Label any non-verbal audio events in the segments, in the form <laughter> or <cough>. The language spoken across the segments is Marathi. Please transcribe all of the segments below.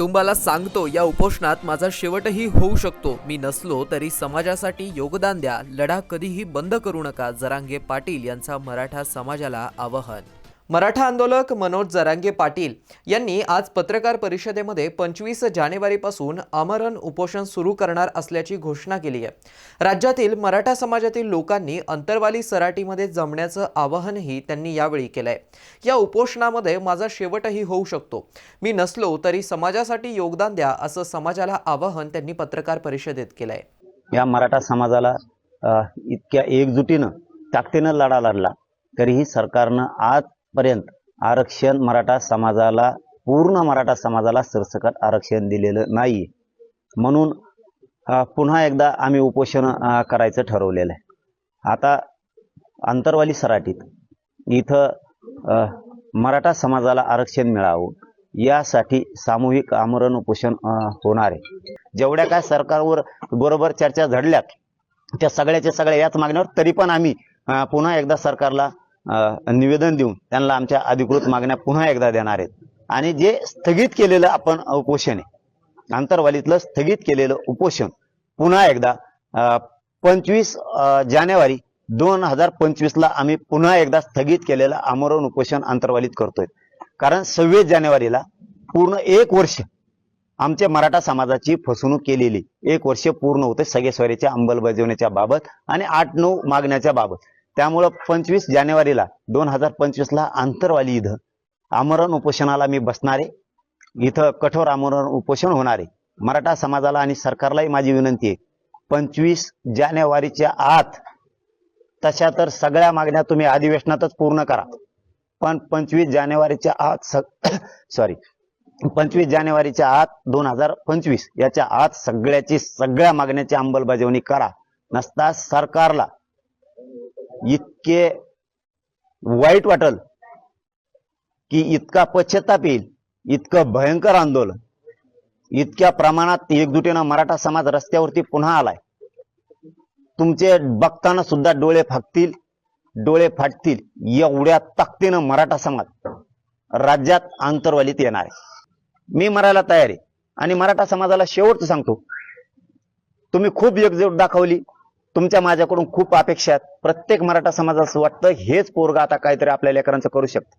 कुटुंबाला सांगतो या उपोषणात माझा शेवटही होऊ शकतो. मी नसलो तरी समाजासाठी योगदान द्या. लढा कधीही बंद करू नका. जरांगे पाटील यांचा मराठा समाजाला आवाहन. मराठा आंदोलक मनोज जरांगे पाटील यांनी आज पत्रकार परिषदेमध्ये पंचवीस जानेवारीपासून आमरण उपोषण सुरू करणार असल्याची घोषणा केली आहे. राज्यातील मराठा समाजातील लोकांनी अंतरवाली सराटीमध्ये जमण्याचं आवाहनही त्यांनी यावेळी केलंय. या उपोषणामध्ये माझा शेवटही होऊ शकतो. मी नसलो तरी समाजासाठी योगदान द्या असं समाजाला आवाहन त्यांनी पत्रकार परिषदेत केलंय. या मराठा समाजाला इतक्या एकजुटीनं ताकदीनं लढा लढला तरीही सरकारनं आज पर्यंत आरक्षण मराठा समाजाला पूर्ण मराठा समाजाला सरसकट आरक्षण दिलेलं नाही म्हणून पुन्हा एकदा आम्ही उपोषण करायचं ठरवलेलं आहे. आता अंतरवाली सराटीत इथं मराठा समाजाला आरक्षण मिळावं यासाठी सामूहिक आमरण उपोषण होणार आहे. जेवढ्या काय सरकारवर बरोबर चर्चा झडल्यात त्या सगळ्याच्या सगळ्या याच मागण्यावर तरी पण आम्ही पुन्हा एकदा सरकारला निवेदन देऊन त्यांना आमच्या अधिकृत मागण्या पुन्हा एकदा देणार आहेत. आणि जे स्थगित केलेलं आपण उपोषण आहे आंतरवालीतलं स्थगित केलेलं उपोषण पुन्हा एकदा पंचवीस जानेवारी दोन हजार पंचवीस ला आम्ही पुन्हा एकदा स्थगित केलेलं आमरण उपोषण आंतरवालीत करतोय. कारण सव्वीस जानेवारीला पूर्ण एक वर्ष आमच्या मराठा समाजाची फसवणूक केलेली. एक वर्ष पूर्ण होते सगळेश्वरीच्या अंमलबजावणीच्या बाबत आणि आठ नऊ मागण्याच्या बाबत. त्यामुळं पंचवीस जानेवारीला दोन हजार पंचवीसला आंतरवाली इथं आमरण उपोषणाला मी बसणारे. इथं कठोर आमरण उपोषण होणारे. मराठा समाजाला आणि सरकारलाही माझी विनंती आहे. पंचवीस जानेवारीच्या आत तशा तर सगळ्या मागण्या तुम्ही अधिवेशनातच पूर्ण करा. पण पंचवीस जानेवारीच्या आत सॉरी <coughs> पंचवीस जानेवारीच्या आत दोन हजार पंचवीस याच्या आत सगळ्याची सगळ्या मागण्याची अंमलबजावणी करा. नसता सरकारला इतके वाईट वाटल की इतका पश्चाताप येईल इतकं भयंकर आंदोलन. इतक्या प्रमाणात एकजुटीनं मराठा समाज रस्त्यावरती पुन्हा आलाय. तुमचे बघताना सुद्धा डोळे फाकतील डोळे फाटतील एवढ्या ताकदीनं मराठा समाज राज्यात आंतरवालीत येणार आहे. मी मरायला तयार आहे. आणि मराठा समाजाला शेवटचं सांगतो. तुम्ही खूप एकजूट दाखवली. तुमच्या माझ्याकडून खूप अपेक्षा आहेत. प्रत्येक मराठा समाजाला असं वाटतं हेच पोरग आता काहीतरी आपल्या लेकरांचं करू शकतं.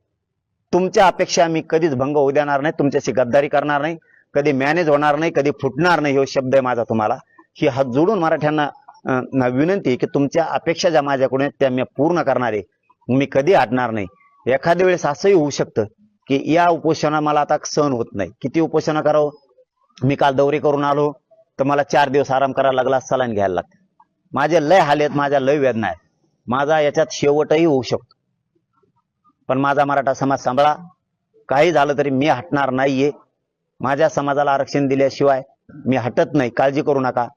तुमच्या अपेक्षा मी कधीच भंग होऊ देणार नाही तुमच्याशी गद्दारी करणार नाही कधी मॅनेज होणार नाही कधी फुटणार नाही हो शब्द आहे माझा तुम्हाला. ही हात जोडून मराठ्यांना अं, विनंती की तुमच्या अपेक्षा ज्या माझ्याकडून आहेत त्या मी पूर्ण करणार आहे. मी कधी हटणार नाही. एखाद्या वेळेस असंही होऊ शकतं की या उपोषणा मला आता सहन होत नाही. किती उपोषणं करावं? मी काल दौरे करून आलो तर मला चार दिवस आराम करायला लागला सलाईन घ्यायला लागतं. माझे लय हाल आहेत माझ्या लय वेदना आहेत. माझा याच्यात शेवटही होऊ शकतो. पण माझा मराठा समाज सांभाळा. काही झालं तरी मी हटणार नाहीये. माझ्या समाजाला आरक्षण दिल्याशिवाय मी हटत नाही. काळजी करू नका.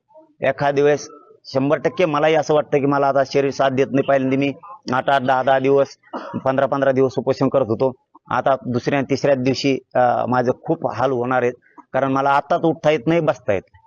एखाद्या वेळेस शंभर टक्के मलाही असं वाटतं की मला आता शरीर साथ देत नाही. पाहिजे मी आठ आठ दहा दहा दिवस पंधरा पंधरा दिवस उपोषण करत होतो. आता दुसऱ्या तिसऱ्या दिवशी माझं माझे खूप हाल होणार आहेत. कारण मला आताच उठता येत नाही बसता येत नाही.